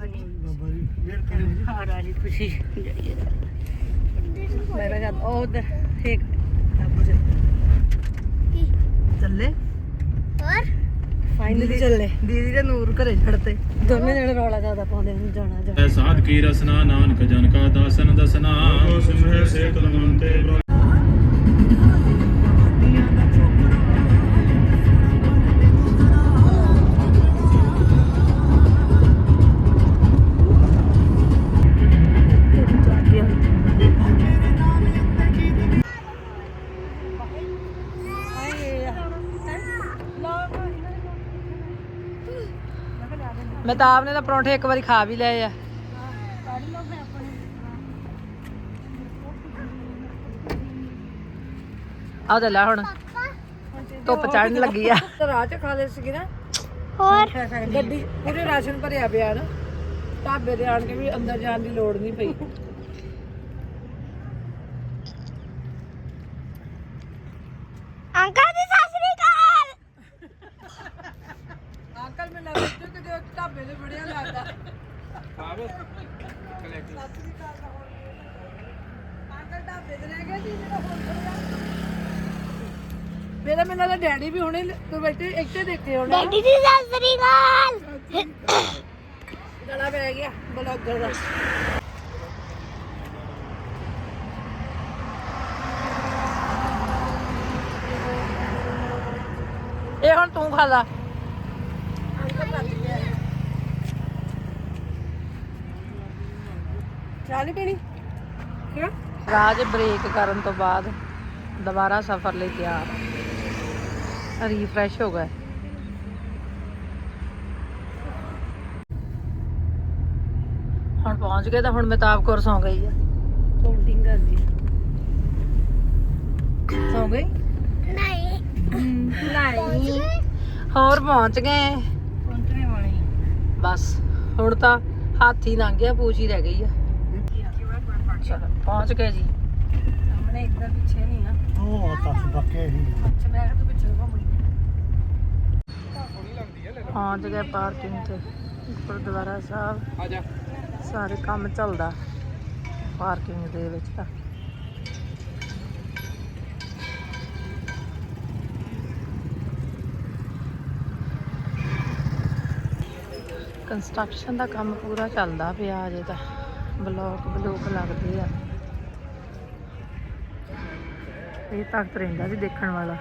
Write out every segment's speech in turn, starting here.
ਬਾਬਾ ਜੀ। ਬਾਬਾ ਜੀ ਮਿਹਰ ਕਰੇ ਜੀ। ਹਾਰ ਵਾਲੀ ਖੁਸ਼ੀ। ਜਿਹੜੀ ਹੈ ਮੇਰਾ ਜਦ ਉਹ ਉਧਰ ਇੱਕ ਬਾਬੂ ਜੀ ਕੀ? ਚੱਲੇ। ਹੋਰ? ਫਾਈਨਲੀ ਚੱਲੇ। ਦੀਦੀ ਦੇ ਨੂਰ ਘਰੇ ਛੱਡਤੇ। ਦੋਨੇ ਜਣੇ ਰੌਲਾ ਜ਼ਿਆਦਾ ਪਾਉਂਦੇ ਨੇ ਜਾਣਾ ਜਾਣਾ। ਸਾਧ ਕੀ ਰਸਨਾ ਨਾਨਕ ਜਨ ਕਾ ਦਾਸਨ। ਦਸਨਾ ਸਿਮਰੇ ਸੇ ਤਲਵੰਤੇ ਮੈਂ ਤਾਂ ਆਪਨੇ ਤਾਂ ਪਰੌਂਠੇ ਇੱਕ ਵਾਰੀ ਖਾ ਵੀ ਲਏ ਆ। ਆ ਤੇ ਲੈ ਹੁਣ। ਧੁੱਪ ਚੜਨ ਲੱਗੀ ਆ। ਰਾਹ ਚ ਖਾ ਲੈ ਸੀਗੀ ਨਾ। ਹੋਰ? ਗੱਡੀ ਪੂਰੇ ਰਾਸ਼ਨ ਭਰਿਆ ਪਿਆ ਨਾ। ਢਾਬੇ ਤੇ ਆਣ ਕੇ ਵੀ ਅੰਦਰ ਜਾਣ ਦੀ ਲੋੜ ਨਹੀਂ ਪਈ। ਅੰਕਲ ਜੀ ਸਤਿ ਸ੍ਰੀ ਅਕਾਲ ਅੰਕਲ ਮੈਂ ਲੱਗਦਾ ਕਿ ਕਿਤੇ ਉਹ ਢਾਬੇ ਤੇ ਬੜਿਆ ਲੱਗਦਾ ਮੇਰਾ ਮੈਨੂੰ ਲੱਗਦਾ ਡੈਡੀ ਵੀ ਹੁਣੇ ਤੂੰ ਬੈਠੇ ਇੱਥੇ ਦੇਖੇ ਹੋਣਾ ਡੈਡੀ ਜੀ ਸਤਿ ਸ੍ਰੀ ਅਕਾਲ। ਗਲਾ ਪੈ ਗਿਆ ਬਲੌਗਰ ਦਾ। ਇਹ ਹੁਣ ਤੂੰ ਖਾ ਲਾ। ਚਾਹ ਨਹੀਂ ਪੀਣੀ? ਕਿਉਂ? ਰਾਜ ਬ੍ਰੇਕ ਕਰਨ ਤੋਂ ਬਾਅਦ ਦੁਬਾਰਾ ਸਫ਼ਰ ਲਈ ਤਿਆਰ। ਰੀਫਰੈਸ਼ ਹੋ ਗਏ। ਹੁਣ ਪਹੁੰਚ ਗਏ ਤਾਂ ਹੁਣ ਮਹਿਤਾਬ ਕੌਰ ਸੌਂ ਗਈ ਆ। ਕਾਊਂਟਿੰਗ ਕਰਦੀ ਸੌਂ ਗਈ? ਨਹੀਂ। ਨਹੀਂ। ਹੋਰ ਪਹੁੰਚ ਗਏ। ਪਹੁੰਚਣੇ ਵਾਲੇ ਬਸ ਹੁਣ ਤਾਂ ਹਾਥੀ ਲੰਘ ਗਿਆ ਪੂਛ ਹੀ ਰਹਿ ਗਈ ਆ। ਚਲੋ ਪਹੁੰਚ ਗਏ ਜੀ। ਸਾਹਮਣੇ ਇੱਧਰ ਪਿੱਛੇ ਨਹੀਂ ਆ। ਉਹ ਤਸ ਬੱਕੇ ਹੀ ਅੱਛਾ ਮੈਂ ਕਿਹਾ ਤੂੰ ਪਿੱਛੇ ਘੁੰਮ ਗਈ ਪਹੁੰਚ ਗਏ ਪਾਰਕਿੰਗ ਤੇ ਗੁਰਦੁਆਰਾ ਸਾਹਿਬ। ਆ ਜਾ। ਸਾਰੇ ਕੰਮ ਚੱਲਦਾ ਪਾਰਕਿੰਗ ਦੇ ਵਿੱਚ ਤਾਂ। ਕੰਸਟਰਕਸ਼ਨ ਦਾ ਕੰਮ ਪੂਰਾ ਚੱਲਦਾ ਪਿਆ ਅਜੇ ਤਾਂ। ਬਲੋਕ ਬਲੋਕ ਲੱਗਦੇ ਆ। ਇਹ ਤਖਤ ਰਹਿੰਦਾ ਵੀ ਦੇਖਣ ਵਾਲਾ।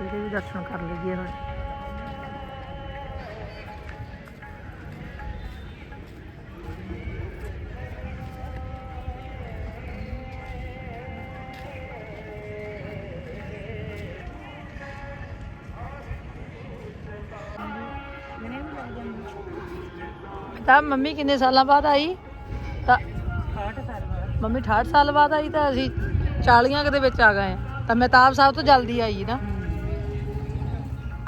ਇਹਦੇ ਵੀ ਦਰਸ਼ਨ ਕਰ ਲਈਏ ਹੁਣ। ਤਾਂ ਮੰਮੀ ਕਿੰਨੇ ਸਾਲਾਂ ਬਾਅਦ ਆਈ? ਮੰਮੀ 68 ਸਾਲ ਬਾਅਦ ਆਈ ਤਾਂ ਅਸੀਂ 40 ਕੁ ਦੇ ਵਿੱਚ ਆ ਗਏ ਤਾਂ ਮਹਿਤਾਬ ਸਾਹਿਬ ਤੋਂ ਜਲਦੀ ਆਈ ਨਾ।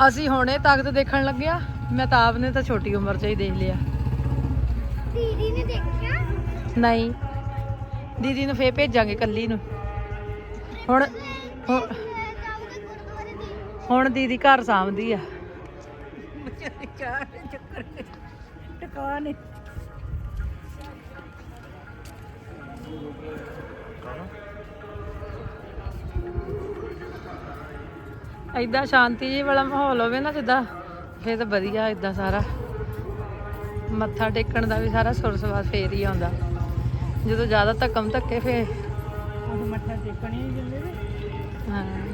ਅਸੀਂ ਹੁਣੇ ਤਖਤ ਦੇਖਣ ਲੱਗਿਆ ਮਹਿਤਾਬ ਨੇ ਤਾਂ ਛੋਟੀ ਉਮਰ 'ਚ ਹੀ ਦੇਖ ਲਿਆ। ਦੀਦੀ ਨੇ ਦੇਖਿਆ? ਨਹੀਂ। ਦੀਦੀ ਨੂੰ ਫੇਰ ਭੇਜਾਂਗੇ ਕੱਲੀ ਨੂੰ। ਹੁਣ ਹੁਣ- ਦੀਦੀ ਘਰ ਸਾਂਭਦੀ ਆ। ਟਿਕਾਣੇ ਐਦਾਂ ਸ਼ਾਂਤੀ ਜੀ ਵਾਲਾ ਮਾਹੌਲ ਹੋਵੇ ਨਾ ਜਿੱਦਾਂ ਫੇਰ ਤਾਂ ਵਧੀਆ ਐਦਾਂ ਸਾਰਾ। ਮੱਥਾ ਟੇਕਣ ਦਾ ਵੀ ਸਾਰਾ ਸੁਰ ਸਵਾਦ ਫੇਰ ਹੀ ਆਉਂਦਾ। ਜਦੋਂ ਜ਼ਿਆਦਾ ਧੱਕਮ ਧੱਕੇ ਫੇਰ। ਮੱਥਾ ਟੇਕਣੀ ਜਿੰਦੇ ਹਾਂ।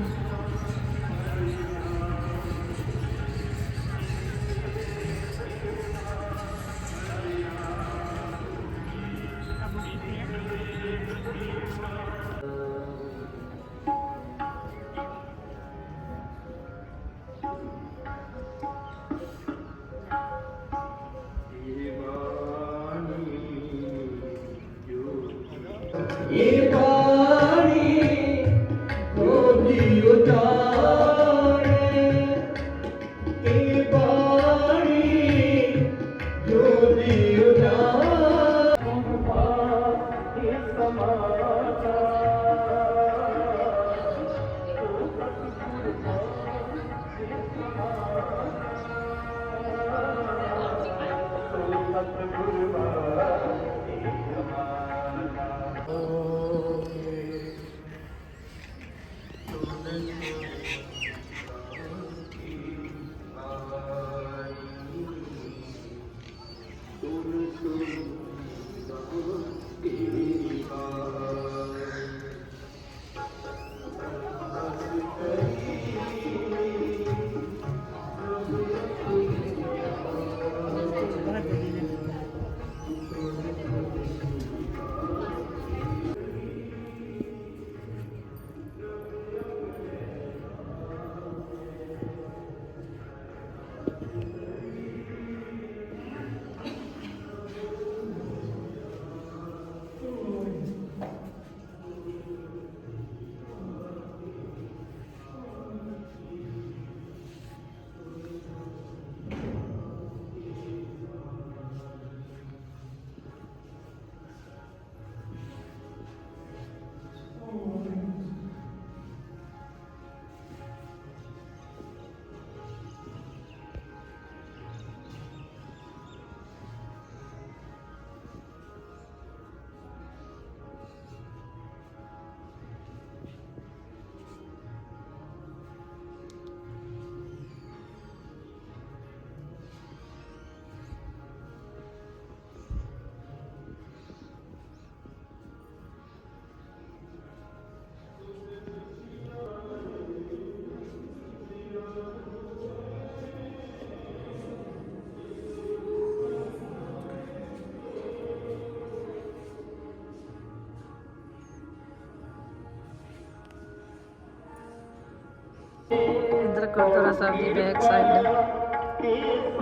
ਇੱਧਰ ਗੁਰਦੁਆਰਾ ਸਾਹਿਬ ਦੀ ਬੈਕ ਸਾਈਡ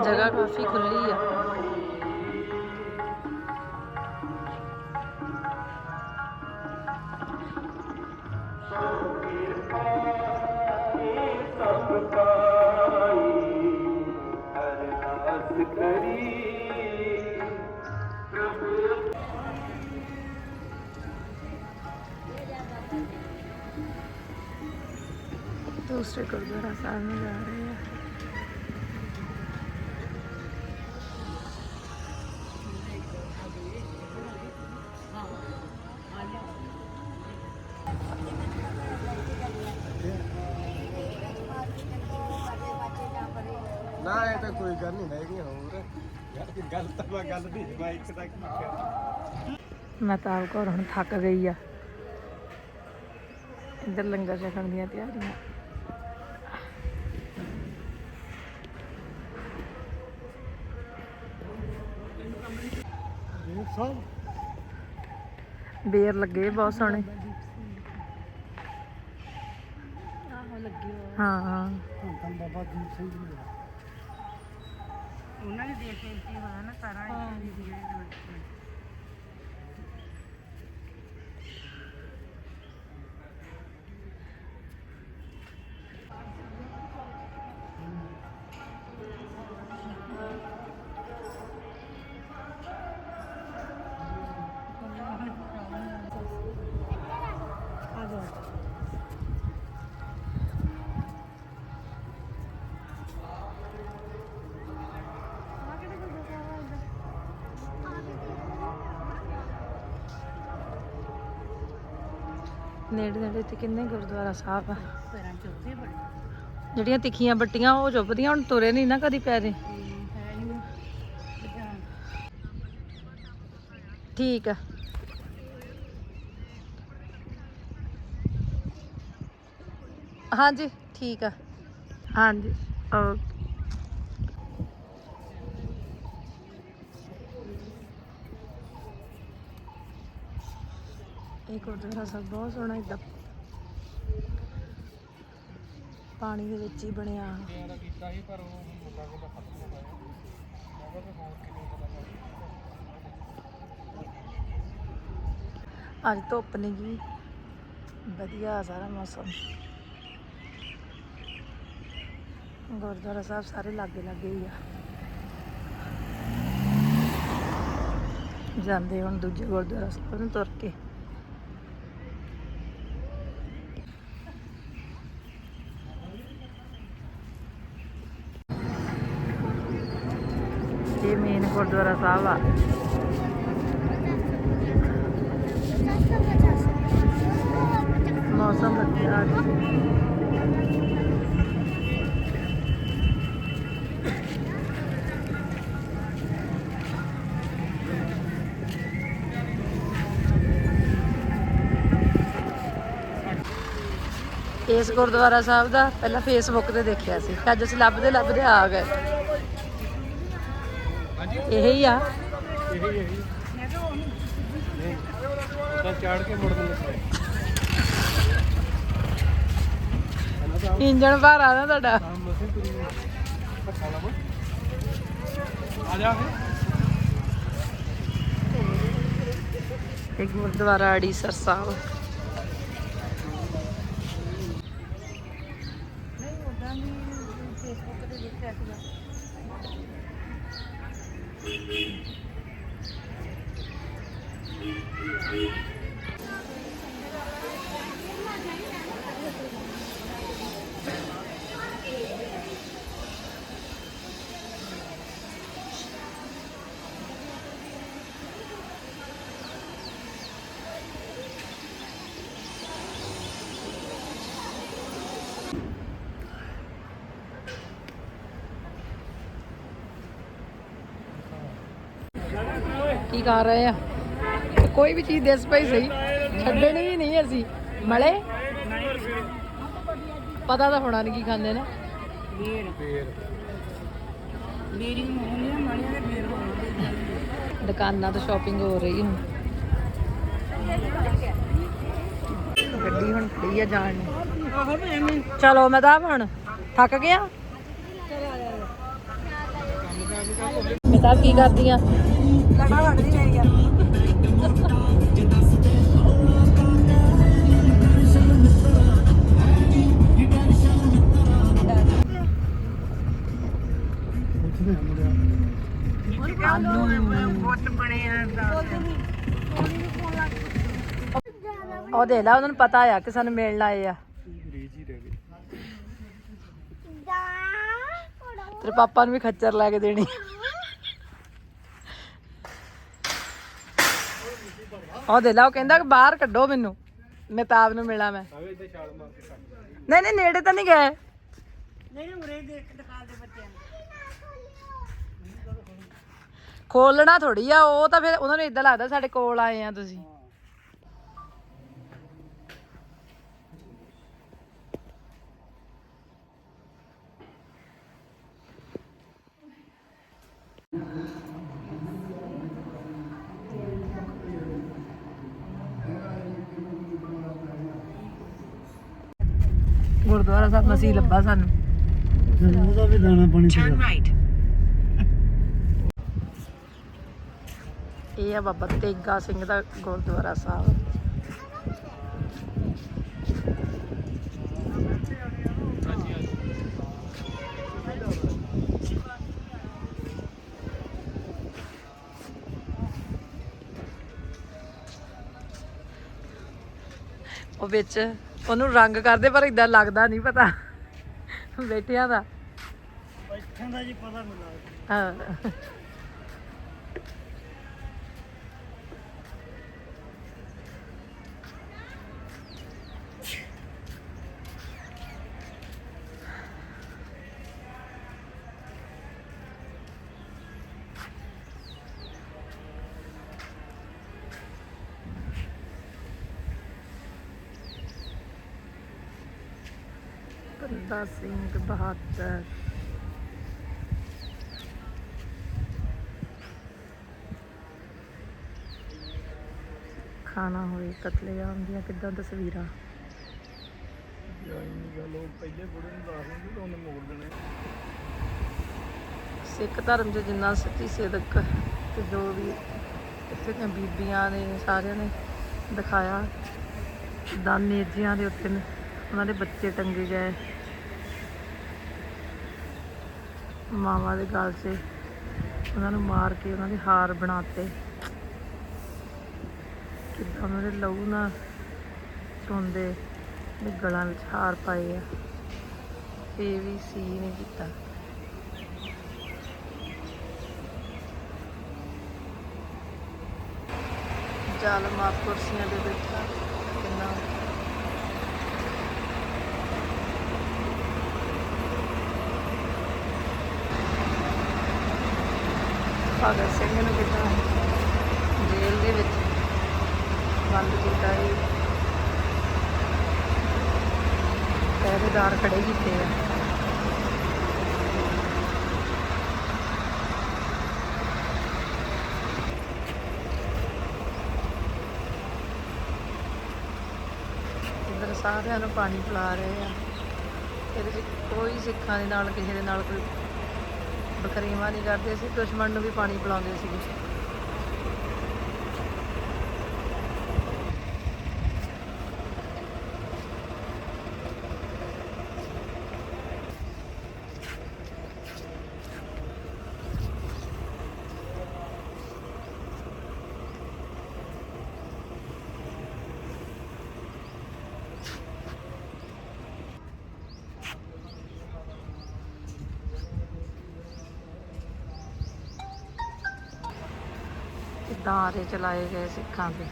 ਜਗ੍ਹਾ ਕਾਫੀ ਖੁੱਲੀ ਆ। ਦੂਸਰੇ ਗੁਰਦੁਆਰਾ ਸਾਹਿਬ ਨੂੰ ਜਾ ਰਹੇ ਆ ਨਾ ਇਹ ਤਾਂ ਕੋਈ ਗੱਲ ਨਹੀਂ ਹੈਗੀ ਹੋਰ ਯਾਰ ਕਿ ਗੱਲ ਤਾਂ ਮੈਂ ਗੱਲ ਨਹੀਂ ਮੈਂ ਇੱਕ ਤੱਕ ਲਿਖਿਆ ਮੈਂ ਤਾਂ ਆਪ ਘਰ ਹੁਣ ਥੱਕ ਗਈ ਆ ਇੱਧਰ ਲੰਗਰ ਛਕਣ ਦੀਆਂ ਤਿਆਰੀਆਂ ਬੇਰ ਲੱਗੇ ਬਹੁਤ ਸੋਹਣੇ। ਆਹੋ ਲੱਗੀ ਹੋਈ ਹਾਂ ਬਾਬਾ ਦੀਪ ਸਿੰਘ ਜੀ ਦਾ। ਉਹਨਾਂ ਨੇ ਦੇਖ ਕੇ ਕੀ ਹੋਇਆ ਨਾ ਸਾਰਾ। ਇੱਥੇ ਦੀ ਨੇੜੇ ਨੇੜੇ ਤੇ ਕਿੰਨੇ ਗੁਰਦੁਆਰਾ ਸਾਹਿਬ ਆ। ਜਿਹੜੀਆਂ ਤਿੱਖੀਆਂ ਬੱਟੀਆਂ ਉਹ ਚੁੱਭਦੀਆਂ ਹੁਣ ਤੁਰੇ ਨਹੀਂ ਨਾ ਕਦੀ ਪੈਰੇ ਠੀਕ ਆ। ਹਾਂਜੀ ਠੀਕ ਆ। ਹਾਂਜੀ ਓਕੇ। ਇਹ ਗੁਰਦੁਆਰਾ ਸਾਹਿਬ ਬਹੁਤ ਸੋਹਣਾ ਇਦਾਂ। ਪਾਣੀ ਦੇ ਵਿੱਚ ਹੀ ਬਣਿਆ। ਅੱਜ ਧੁੱਪ ਨਹੀਂ ਵਧੀਆ ਸਾਰਾ ਮੌਸਮ। ਗੁਰਦੁਆਰਾ ਸਾਹਿਬ ਸਾਰੇ ਲਾਗੇ ਲਾਗੇ ਹੀ ਆ। ਜਾਂਦੇ ਹੁਣ ਦੂਜੇ ਗੁਰਦੁਆਰਾ ਸਾਹਿਬ ਨੂੰ ਤੁਰ ਕੇ ਇਹ ਮੇਨ ਗੁਰਦੁਆਰਾ ਸਾਹਿਬ ਆ। ਮੌਸਮ ਵਧੀਆ ਅੱਜ ਇਸ ਗੁਰਦੁਆਰਾ ਸਾਹਿਬ ਦਾ ਪਹਿਲਾਂ ਫੇਸਬੁੱਕ ਤੇ ਦੇਖਿਆ ਸੀ। ਅੱਜ ਅਸੀਂ ਲੱਭਦੇ ਲੱਭਦੇ ਆ ਗਏ। ਇਹ ਹੀ ਆ। ਇਹ ਹੀ ਹੈ ਨਹੀਂ ਤਾਂ ਚਾੜ ਕੇ ਮੁੜ ਦਿੰਦੇ ਇੰਜਣ ਭਰ ਆ ਨਾ ਤੁਹਾਡਾ। ਆ ਜਾ ਇੱਕ ਗੁਰਦੁਆਰਾ ਅੜੀਸਰ ਸਾਹਿਬ। ਨਹੀਂ ਉਦਾਂ ਵੀ ਫੇਸਬੁੱਕ ਤੇ ਦੇਖਿਆ ਸੀਗਾ। ਕੀ ਕਰ ਰਹੇ ਆ? ਕੋਈ ਵੀ ਚੀਜ਼ ਦਿਸ ਪਈ ਸਹੀ ਛੱਡਣੀ ਹੀ ਨਹੀਂ ਅਸੀਂ। ਮਲੇ? ਪਤਾ ਤਾਂ ਹੋਣਾ ਨਹੀਂ ਕੀ ਖਾਂਦੇ ਨੇ। ਦੁਕਾਨਾਂ ਤੋਂ ਸ਼ਾਪਿੰਗ ਹੋ ਰਹੀ ਹੁਣ। ਗੱਡੀ ਹੁਣ ਖੜੀ ਆ ਜਾਣ ਨੂੰ। ਚਲੋ ਮੈਂ ਤਾਂ ਹੁਣ ਥੱਕ ਗਿਆ। ਮੈਂ ਤਾਂ ਕੀ ਕਰਦੀ ਆ? ਲੜਾ ਵੜਦੀ ਰਹੀ ਆ। ਉਹ ਦੇ ਲਾ ਉਹਨਾਂ ਨੂੰ ਪਤਾ ਆ ਕਿ ਸਾਨੂੰ ਮਿਲਣ ਆਏ ਆ। ਰੀਜ ਹੀ ਰਹਿ ਗਈ ਤੇਰੇ ਪਾਪਾ ਨੂੰ ਵੀ ਖੱਚਰ ਲੈ ਕੇ ਦੇਣੀ। ਉਹ ਦੇ ਲਾ ਉਹ ਕਹਿੰਦਾ ਕਿ ਬਾਹਰ ਕੱਢੋ ਮੈਨੂੰ। ਮਹਿਤਾਬ ਨੂੰ ਮਿਲਾਂ ਮੈਂ। ਆਵੇ ਇੱਥੇ ਛਾਲ ਮਾਰ ਕੇ ਕੱਢ ਨਹੀਂ ਨਹੀਂ ਨੇੜੇ ਤਾਂ ਨਹੀਂ ਗਏ। ਨਹੀਂ ਉਰੇ ਦੇਖ ਦਿਖਾ ਦੇ ਬੱਚਿਆਂ ਨੂੰ। ਖੋਲਣਾ ਥੋੜੀ ਆ ਉਹ ਤਾਂ ਫਿਰ ਉਹਨਾਂ ਨੂੰ ਇਦਾਂ ਲੱਗਦਾ ਸਾਡੇ ਕੋਲ ਆਏ ਆ ਤੁਸੀਂ। ਗੁਰਦੁਆਰਾ ਸਾਹਿਬ ਮਸੀਹ ਲੱਭਾ ਸਾਨੂੰ। ਉਹਦਾ ਵੀ ਦਾਣਾ ਪਾਣੀ ਇਹ ਆ ਬਾਬਾ ਤੇਗਾ ਸਿੰਘ ਦਾ ਗੁਰਦੁਆਰਾ ਸਾਹਿਬ। ਉਹ ਵਿੱਚ ਉਹਨੂੰ ਰੰਗ ਕਰਦੇ ਪਰ ਇਦਾਂ ਲੱਗਦਾ ਨਹੀਂ ਪਤਾ। ਬੈਠਿਆਂ ਦਾ। ਬੈਠਣ ਦਾ ਜੀ ਪਤਾ ਨਹੀਂ ਲੱਗਦਾ। ਹਾਂ। ਬੰਦਾ ਸਿੰਘ ਬਹਾਦਰ ਖਾਣਾ ਹੋਏ ਕਤਲੇਆਮ ਦੀਆਂ ਕਿੱਦਾਂ ਤਸਵੀਰਾਂ ਸਿੱਖ ਧਰਮ 'ਚ ਜਿੰਨਾ ਸੱਚੀ ਸਿਦਕ ਤੇ ਜੋ ਵੀ ਇੱਥੇ ਦੀਆਂ ਬੀਬੀਆਂ ਨੇ ਸਾਰਿਆਂ ਨੇ ਦਿਖਾਇਆ ਦਾਨੇਜਿਆਂ ਦੇ ਉੱਤੇ ਉਹਨਾਂ ਦੇ ਬੱਚੇ ਟੰਗੇ ਗਏ ਮਾਵਾ ਦੇ ਗਲ 'ਚ ਉਹਨਾਂ ਨੂੰ ਮਾਰ ਕੇ ਉਹਨਾਂ ਦੇ ਹਾਰ ਬਣਾਤੇ। ਕਿਦਾਂ ਉਹਨਾਂ ਦੇ ਲਹੂ ਨਾਲ ਸੌਂਦੇ ਦੇ ਗਲਾਂ ਵਿੱਚ ਹਾਰ ਪਾਏ ਆ। ਇਹ ਵੀ ਸੀ ਨੇ ਕੀਤਾ। ਜਾਲ ਮਾਰ ਕੁਰਸੀਆਂ ਦੇ ਬੈਠਾ। ਭਗਤ ਸਿੰਘ ਨੂੰ ਕਿੱਦਾਂ ਜੇਲ੍ਹ ਦੇ ਵਿੱਚ ਬੰਦ ਕੀਤਾ ਹੈ ਪਹਿਰੇਦਾਰ ਖੜੇ ਕੀਤੇ ਆ। ਸਾਰਿਆਂ ਨੂੰ ਪਾਣੀ ਪਿਲਾ ਰਹੇ ਆ। ਇਹਦੇ ਵਿੱਚ ਕੋਈ ਸਿੱਖਾਂ ਦੇ ਨਾਲ, ਕਿਸੇ ਦੇ ਨਾਲ ਕੋਈ ਬਕਰੀਮਾ ਨਹੀਂ ਕਰਦੇ ਸੀ ਦੁਸ਼ਮਣ ਨੂੰ ਵੀ ਪਾਣੀ ਪਿਲਾਉਂਦੇ ਸੀਗੇ। ਕਿੱਦਾਂ ਚਲਾਏ ਗਏ ਸਿੱਖਾਂ ਦੇ।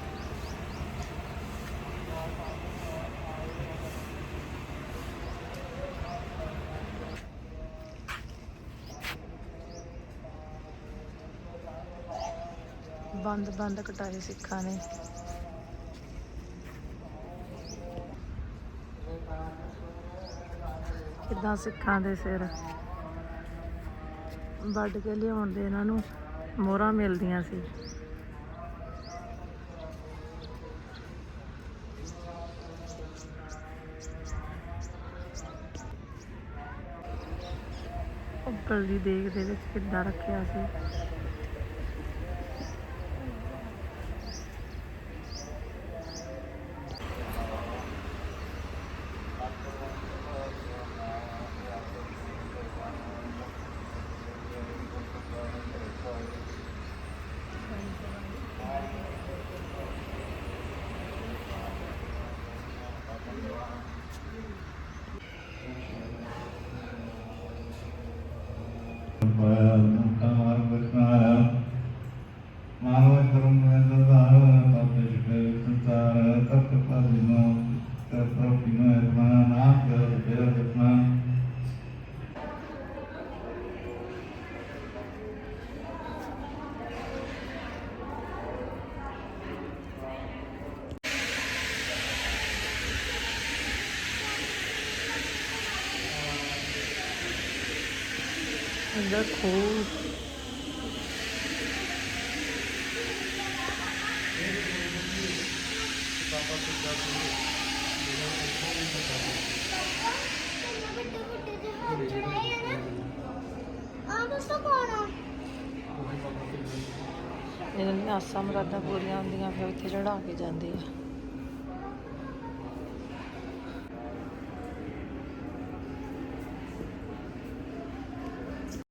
ਬੰਦ ਬੰਦ ਕਟਾਏ ਸਿੱਖਾਂ ਨੇ। ਕਿਦਾਂ ਸਿੱਖਾਂ ਦੇ ਸਿਰ? ਵੱਢ ਕੇ ਲਿਆਉਣ ਦੇ ਇਹਨਾਂ ਨੂੰ ਮੋਹਰਾਂ ਮਿਲਦੀਆਂ ਸੀ। ਉੱਪਰ ਦੀ ਦੇਖ ਦੇ ਵਿੱਚ ਕਿੱਦਾਂ ਰੱਖਿਆ ਸੀ। ਆ ਇਹਨਾਂ ਦੀਆਂ ਆਸਾਂ ਮੁਰਾਦਾਂ ਪੂਰੀਆਂ ਹੁੰਦੀਆਂ ਫਿਰ ਇੱਥੇ ਚੜਾ ਕੇ ਜਾਂਦੇ ਆ